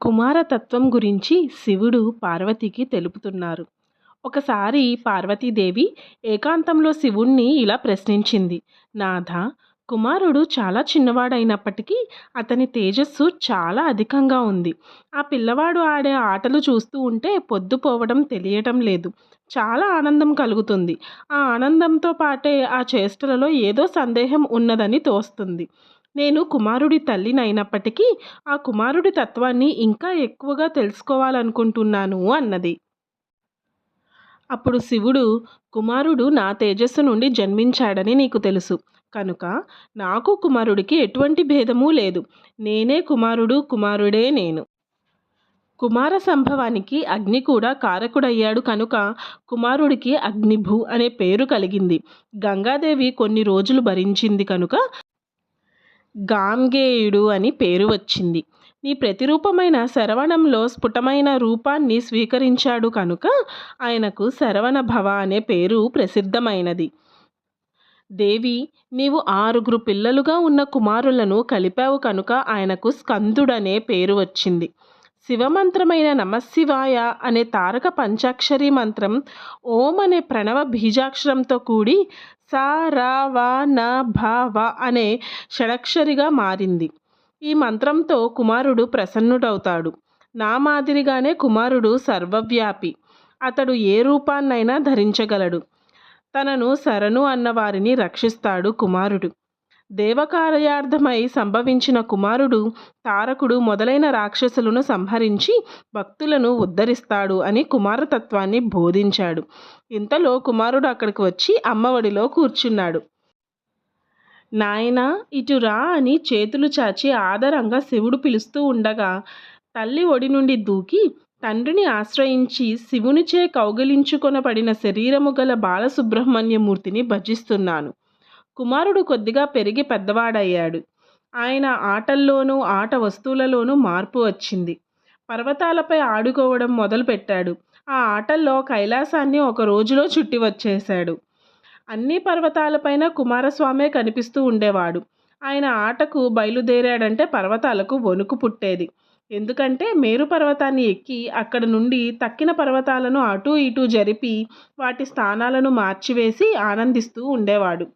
కుమారతత్వం గురించి శివుడు పార్వతికి తెలుపుతున్నారు. ఒకసారి పార్వతీదేవి ఏకాంతంలో శివుణ్ణి ఇలా ప్రశ్నించింది. నాథ కుమారుడు చాలా చిన్నవాడైనప్పటికీ అతని తేజస్సు చాలా అధికంగా ఉంది. ఆ పిల్లవాడు ఆడే ఆటలు చూస్తూ ఉంటే పొద్దుపోవడం తెలియటం లేదు. చాలా ఆనందం కలుగుతుంది. ఆ ఆనందంతో పాటే ఆ చేష్టలలో ఏదో సందేహం ఉన్నదని తోస్తుంది. నేను కుమారుడి తల్లినైనప్పటికీ ఆ కుమారుడి తత్వాన్ని ఇంకా ఎక్కువగా తెలుసుకోవాలనుకుంటున్నాను అన్నది. అప్పుడు శివుడు కుమారుడు నా తేజస్సు నుండి జన్మించాడని నీకు తెలుసు. కనుక నాకు కుమారుడికి ఎటువంటి భేదమూ లేదు. నేనే కుమారుడు కుమారుడే నేను. కుమార సంభవానికి అగ్ని కూడా కారకుడయ్యాడు కనుక కుమారుడికి అగ్నిభు అనే పేరు కలిగింది. గంగాదేవి కొన్ని రోజులు భరించింది కనుక గాంగేయుడు అని పేరు వచ్చింది. నీ ప్రతిరూపమైన శరవణంలో స్ఫుటమైన రూపాన్ని స్వీకరించాడు కనుక ఆయనకు శరవణ భవ అనే పేరు ప్రసిద్ధమైనది. దేవి నీవు ఆరుగురు పిల్లలుగా ఉన్న కుమారులను కలిపావు కనుక ఆయనకు స్కందుడనే పేరు వచ్చింది. శివమంత్రమైన నమశివాయ అనే తారక పంచాక్షరి మంత్రం ఓం అనే ప్రణవ బీజాక్షరంతో కూడి సా రా వా న వ అనే షడక్షరిగా మారింది. ఈ మంత్రంతో కుమారుడు ప్రసన్నుడవుతాడు. నా మాదిరిగానే కుమారుడు సర్వవ్యాపి. అతడు ఏ రూపాన్నైనా ధరించగలడు. తనను శరణు అన్న వారిని రక్షిస్తాడు కుమారుడు. దేవకార్యార్థమై సంభవించిన కుమారుడు తారకుడు మొదలైన రాక్షసులను సంహరించి భక్తులను ఉద్ధరిస్తాడు అని కుమారతత్వాన్ని బోధించాడు. ఇంతలో కుమారుడు అక్కడికి వచ్చి అమ్మఒడిలో కూర్చున్నాడు. నాయనా ఇటు రా అని చేతులు చాచి ఆదరంగా శివుడు పిలుస్తూ ఉండగా తల్లి ఒడి నుండి దూకి తండ్రిని ఆశ్రయించి శివునిచే కౌగిలించుకొనబడిన శరీరము గల బాలసుబ్రహ్మణ్యమూర్తిని భజిస్తున్నాను. కుమారుడు కొద్దిగా పెరిగి పెద్దవాడయ్యాడు. ఆయన ఆటల్లోనూ ఆట వస్తువులలోనూ మార్పు వచ్చింది. పర్వతాలపై ఆడుకోవడం మొదలుపెట్టాడు. ఆ ఆటల్లో కైలాసాన్ని ఒక రోజులో చుట్టి వచ్చేశాడు. అన్ని పర్వతాలపైన కుమారస్వామే కనిపిస్తూ ఉండేవాడు. ఆయన ఆటకు బయలుదేరాడంటే పర్వతాలకు వణుకు పుట్టేది. ఎందుకంటే మేరు పర్వతాన్ని ఎక్కి అక్కడ నుండి తక్కిన పర్వతాలను అటూ ఇటూ జరిపి వాటి స్థానాలను మార్చివేసి ఆనందిస్తూ ఉండేవాడు.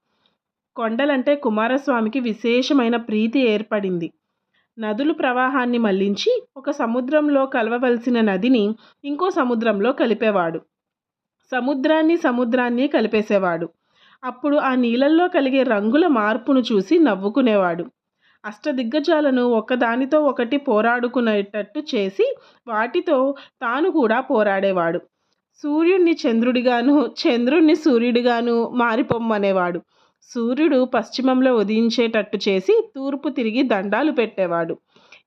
కొండలంటే కుమారస్వామికి విశేషమైన ప్రీతి ఏర్పడింది. నదులు ప్రవాహాన్ని మళ్ళించి ఒక సముద్రంలో కలవవలసిన నదిని ఇంకో సముద్రంలో కలిపేవాడు. సముద్రాన్ని సముద్రాన్ని కలిపేసేవాడు. అప్పుడు ఆ నీళ్ళల్లో కలిగే రంగుల మార్పును చూసి నవ్వుకునేవాడు. అష్టదిగ్గజాలను ఒకదానితో ఒకటి పోరాడుకునేటట్టు చేసి వాటితో తాను కూడా పోరాడేవాడు. సూర్యుడిని చంద్రుడిగాను చంద్రుణ్ణి సూర్యుడిగాను మారిపోమ్మనేవాడు. సూర్యుడు పశ్చిమంలో ఉదయించేటట్టు చేసి తూర్పు తిరిగి దండాలు పెట్టేవాడు.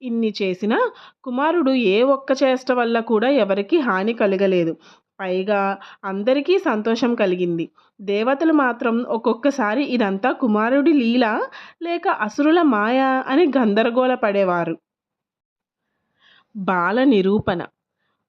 ఇన్ని చేసినా కుమారుడు ఏ ఒక్క చేష్ట వల్ల కూడా ఎవరికి హాని కలగలేదు. పైగా అందరికీ సంతోషం కలిగింది. దేవతలు మాత్రం ఒక్కొక్కసారి ఇదంతా కుమారుడి లీల లేక అసురుల మాయ అని గందరగోళ పడేవారు బాల నిరూపణ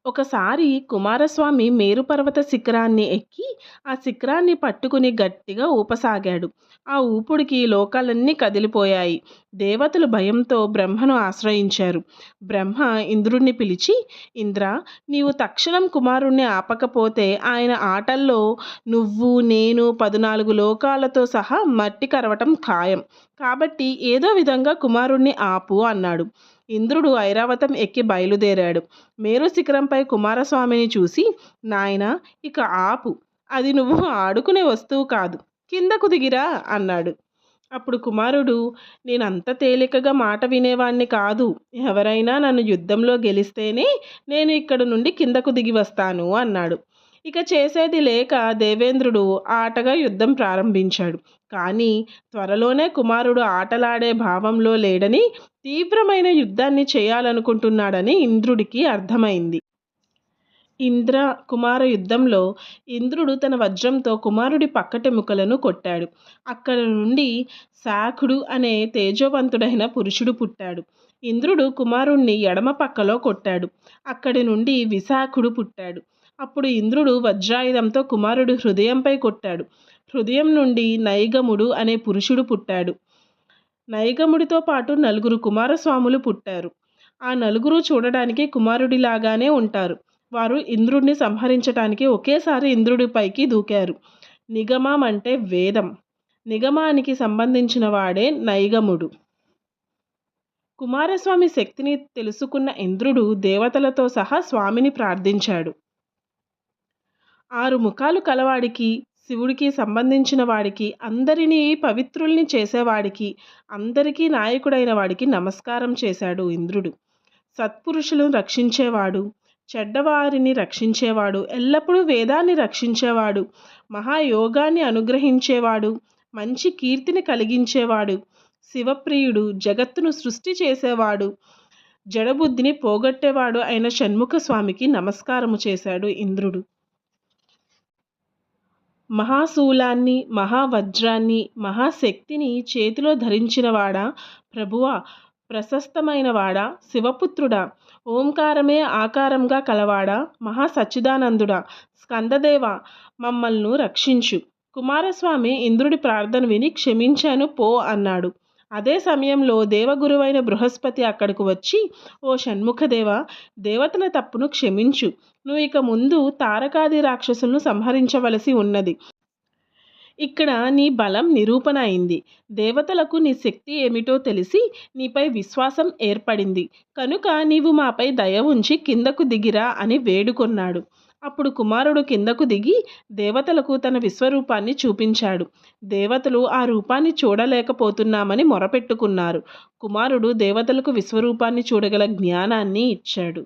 ఒకసారి కుమారస్వామి మేరుపర్వత శిఖరాన్ని ఎక్కి ఆ శిఖరాన్ని పట్టుకుని గట్టిగా ఊపసాగాడు. ఆ ఊపుడికి లోకాలన్నీ కదిలిపోయాయి. దేవతలు భయంతో బ్రహ్మను ఆశ్రయించారు. బ్రహ్మ ఇంద్రుణ్ణి పిలిచి ఇంద్ర నీవు తక్షణం కుమారుణ్ణి ఆపకపోతే ఆయన ఆటల్లో నువ్వు నేను పద్నాలుగు లోకాలతో సహా మట్టి కరవటం ఖాయం. కాబట్టి ఏదో విధంగా కుమారుణ్ణి ఆపు అన్నాడు. ఇంద్రుడు ఐరావతం ఎక్కి బయలుదేరాడు. మేరు శిఖరంపై కుమారస్వామిని చూసి నాయన ఇక ఆపు. అది నువ్వు ఆడుకునే వస్తువు కాదు. కిందకు దిగిరా అన్నాడు. అప్పుడు కుమారుడు నేను అంత తేలికగా మాట వినేవాణ్ణి కాదు. ఎవరైనా నన్ను యుద్ధంలో గెలిస్తేనే నేను ఇక్కడ నుండి కిందకు దిగి వస్తాను అన్నాడు. ఇక చేసేది లేక దేవేంద్రుడు ఆటగా యుద్ధం ప్రారంభించాడు. కానీ త్వరలోనే కుమారుడు ఆటలాడే భావంలో లేడని తీవ్రమైన యుద్ధాన్ని చేయాలనుకుంటున్నాడని ఇంద్రుడికి అర్థమైంది. ఇంద్ర కుమార యుద్ధంలో ఇంద్రుడు తన వజ్రంతో కుమారుడి పక్కటెముకలను కొట్టాడు. అక్కడ నుండి శాఖుడు అనే తేజోవంతుడైన పురుషుడు పుట్టాడు. ఇంద్రుడు కుమారుణ్ణి ఎడమ పక్కలో కొట్టాడు. అక్కడి నుండి విశాఖుడు పుట్టాడు. అప్పుడు ఇంద్రుడు వజ్రాయుధంతో కుమారుడు హృదయంపై కొట్టాడు. హృదయం నుండి నైగముడు అనే పురుషుడు పుట్టాడు. నైగముడితో పాటు నలుగురు కుమారస్వాములు పుట్టారు. ఆ నలుగురు చూడడానికి కుమారుడిలాగానే ఉంటారు. వారు ఇంద్రుడిని సంహరించటానికి ఒకేసారి ఇంద్రుడిపైకి దూకారు. నిగమం అంటే వేదం. నిగమానికి సంబంధించిన వాడే నైగముడు. కుమారస్వామి శక్తిని తెలుసుకున్న ఇంద్రుడు దేవతలతో సహా స్వామిని ప్రార్థించాడు. ఆరు ముఖాలు కలవాడికి శివుడికి సంబంధించిన వాడికి అందరినీ పవిత్రుల్ని చేసేవాడికి అందరికీ నాయకుడైన వాడికి నమస్కారం చేశాడు ఇంద్రుడు. సత్పురుషులను రక్షించేవాడు చెడ్డవారిని రక్షించేవాడు ఎల్లప్పుడూ వేదాన్ని రక్షించేవాడు మహాయోగాన్ని అనుగ్రహించేవాడు మంచి కీర్తిని కలిగించేవాడు శివప్రియుడు జగత్తును సృష్టి చేసేవాడు జడబుద్ధిని పోగొట్టేవాడు అయిన షణ్ముఖ స్వామికి నమస్కారము చేశాడు ఇంద్రుడు. మహాశూలాన్ని మహావజ్రాన్ని మహాశక్తిని చేతిలో ధరించినవాడా? ప్రభువా ప్రశస్తమైనవాడా? శివపుత్రుడా ఓంకారమే ఆకారంగా కలవాడా? మహా సచ్చిదానందుడా స్కందదేవ మమ్మల్ని రక్షించు. కుమారస్వామి ఇంద్రుడి ప్రార్థన విని క్షమించాను పో అన్నాడు. అదే సమయంలో దేవగురువైన బృహస్పతి అక్కడకు వచ్చి ఓ షణ్ముఖదేవ దేవతల తప్పును క్షమించు. నువ్వు ఇక ముందు తారకాది రాక్షసులను సంహరించవలసి ఉన్నది. ఇక్కడ నీ బలం నిరూపణ అయింది. దేవతలకు నీ శక్తి ఏమిటో తెలిసి నీపై విశ్వాసం ఏర్పడింది. కనుక నీవు మాపై దయ ఉంచి కిందకు దిగిరా అని వేడుకొన్నాడు. అప్పుడు కుమారుడు కిందకు దిగి దేవతలకు తన విశ్వరూపాన్ని చూపించాడు. దేవతలు ఆ రూపాన్ని చూడలేకపోతున్నామని మొరపెట్టుకున్నారు. కుమారుడు దేవతలకు విశ్వరూపాన్ని చూడగల జ్ఞానాన్ని ఇచ్చాడు.